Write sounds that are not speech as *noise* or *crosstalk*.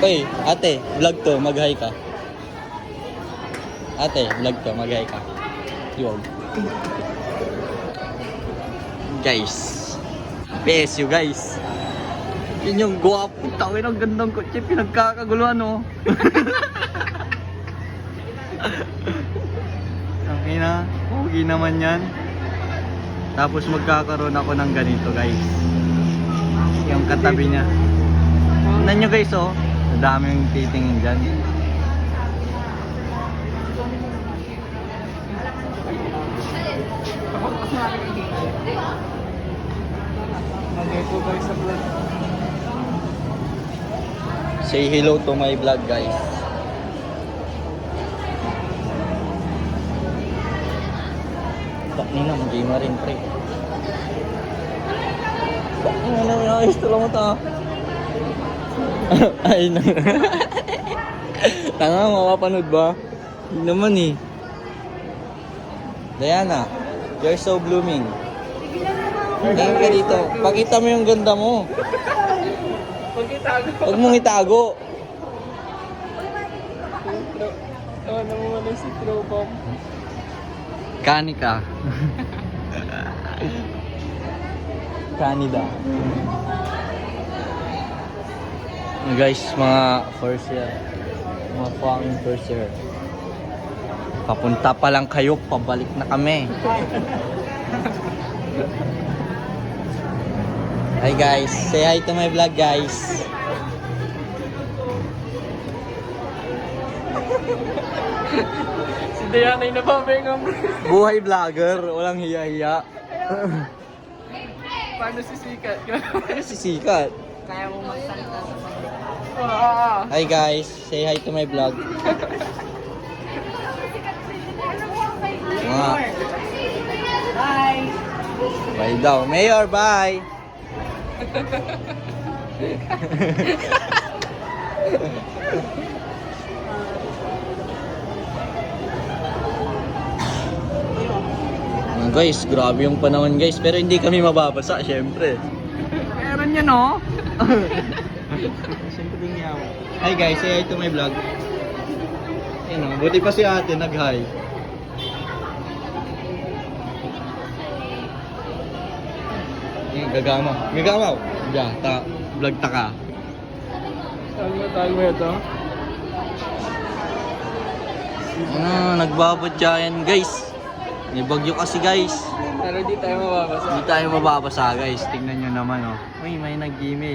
Oy, ate, vlog to, mag-hi ka. Ate, vlog to, mag-hi ka. Yo. Guys. PSU guys. Yun yung guwapo. Tawin ang gandang kotse. Pinagkakaguluhan no. Okay na. Okay naman yan. Tapos magkakaroon ako ng ganito guys. Yung katabi niya. Tignan nyo guys oh. Daming titingin dyan. Say hello to my vlog guys. Bakit na, mag-game rin pre. Bakit na ayos to lang ito. *laughs* Ay na. *laughs* Tanga, mapapanood ba? Hindi naman eh. Diana, you're so blooming. Tingin ka dito. Pakita mo yung ganda mo. Huwag mong itago. Oh, namumala si Trobom. Kani ka. *laughs* Canada. Guys, mga first year. Mga fucking first year. Papunta pa lang kayo, pabalik na kami. Hi guys, say hi to my vlog guys. Si Diana yung nababengang Buhay vlogger, walang hiya-hiya. Paano si Sikat? Ano si Sikat? Kaya mo magsalita sa Oo. Hi guys, say hi to my vlog. Mga, Bye! bye daw. Mayor, bye! *laughs* Ah, guys, grabe yung panahon guys. Pero hindi kami mababasa, syempre. Meron yan oh. *laughs* Siyempre din niya ako. Hi guys, say hi to my vlog. Ayun o, buti pa si ate nag-hi. Ayun, gagama. Gagama. Yeah, ta vlog ta ka. Tawag mo, tawag mo ito. Ano, nagbabadya yan guys. May bagyo kasi guys. Pero di tayo mababasa. Hindi tayo mababasa guys. Tingnan nyo naman oh. Uy, may nag-email.